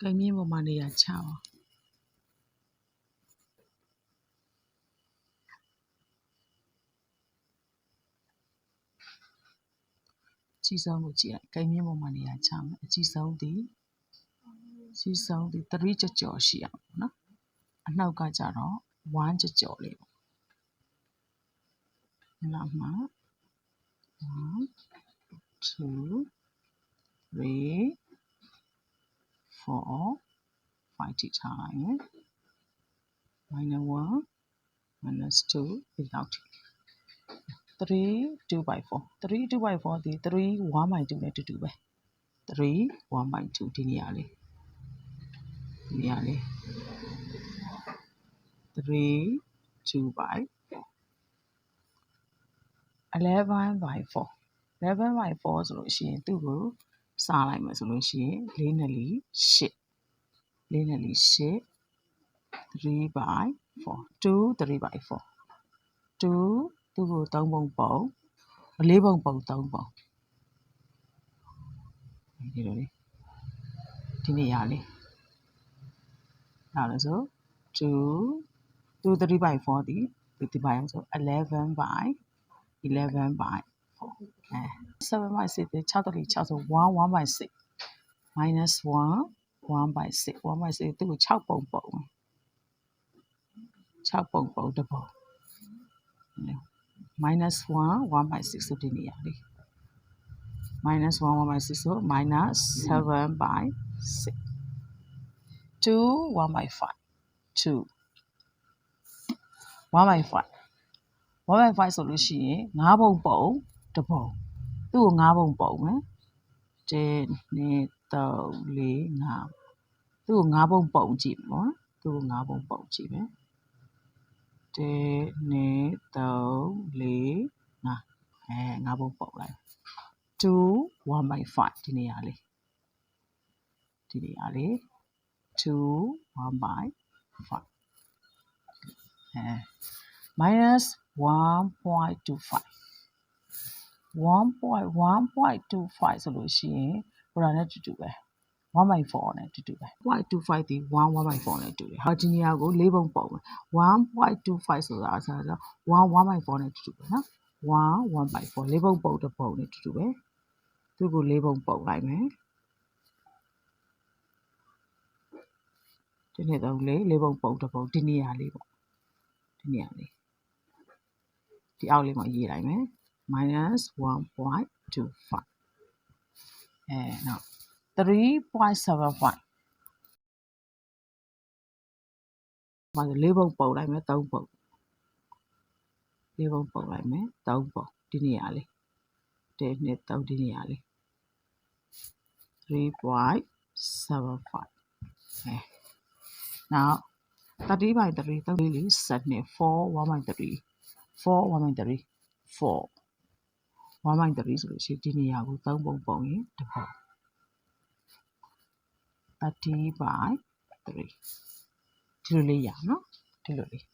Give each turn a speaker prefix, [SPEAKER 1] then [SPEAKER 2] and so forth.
[SPEAKER 1] ကိုင်းမြင့်ပေါ်မှာနေရာချပါအကြီးဆုံးကိုကြည့်လိုက်ကိုင်းမြင့်ပေါ်မှာနေရာချမယ်အကြီးဆုံးဒီအကြီးဆုံးဒီ3ကြော်ကြော်ရှိအောင်ပေါ့နော်အနောက်ကကြတော့1ကြော်ကြော်လေးပေါ့ဒီလောက်မှာ1 2 3 4 5ထိထားလိုက်မယ် minus 1 minus 2ဒီလောက်ထိ3 2 by 4 3 2 by 4ဒီ3 1 by 2နဲ့တူတူပဲ3 1 by 2ဒီနေရာလေးဒီနေရာလေး3 2 by 11 by 4 11 by 4ဆိုလို့ရှိရင်သူ့ကို စားလိုက်မယ်ဆိုလို့ရှိရင်4နဲ့လီ8 4နဲ့လီ8 3 by 4 2 3 by 4 2သူ့ကို3ပုံပုံ4ပုံပုံ3ပုံဒီလိုလေးဒီနေရာလေးနောက်လို့ဆို2 2 3 by 4ဒီဒီပိုင်းဆို11 by 11 by 4အဲ 7 by 6ဒီ6တလီ6ဆို1 1 by 6 minus 1 1 by 6 1 by 6သူ့ကို6ပုံပုံ6ပုံပုံတစ်ပုံ minus 1 1 by 6ဆိုဒီနေရာလေး minus 1 1 by 6ဆို minus 7 by 6 2 1 by 5 2 1 by 5 1 by 5ဆိုလို့ရှိရင်9ပုံပုံ တစ်ပုံသူ့ကို9ပုံပုံမယ်1 2 3 4 5သူ့ကို9ပုံပုံကြည့်ပေါ့သူ့ကို9ပုံပုံကြည့်မယ်1 2 3 4 5အဲ9ပုံပုံလိုက်2 1 by 5ဒီနေရာလေးဒီနေရာလေး2 1 by 5အဲ minus 1.25 1.1.25ဆိုလို့ရှိရင်ဟိုဒါနဲ့တူတူပဲ1 by 4နဲ့တူတူပဲ0.25ဒီ1 1 by 4နဲ့တူတယ်ဟာဒီနေရာကို၄ပုံပုံမယ်1.25ဆိုတာအစားဆို1 1 by 4နဲ့တူတူပဲနော်1 1 by 4၄ပုံပုံတစ်ပုံနဲ့တူတူပဲသူ့ကို၄ပုံပုံလိုက်မယ်ဒီနေ့တော့လေ၄ပုံပုံတစ်ပုံဒီနေရာလေးပေါ့ဒီနေရာလေးဒီအောက်လေးမှာရေးလိုက်မယ် minus 1.25 and now 3.75 mà lấy bông bầu lại mới tông bầu. Lấy bông bầu lại mới tông bầu. Đi nhà đi để nè 3.75 okay. now 30 by 30 30 is 74 1 by 3 4 1 by 3 4 1 by 3ဆိုလို့ရှိရင်ဒီနေရာကို3ပုံပုံရင်တစ်ပုံ30 by 3ဒီလိုလေးရအောင်နော်ဒီလိုလေး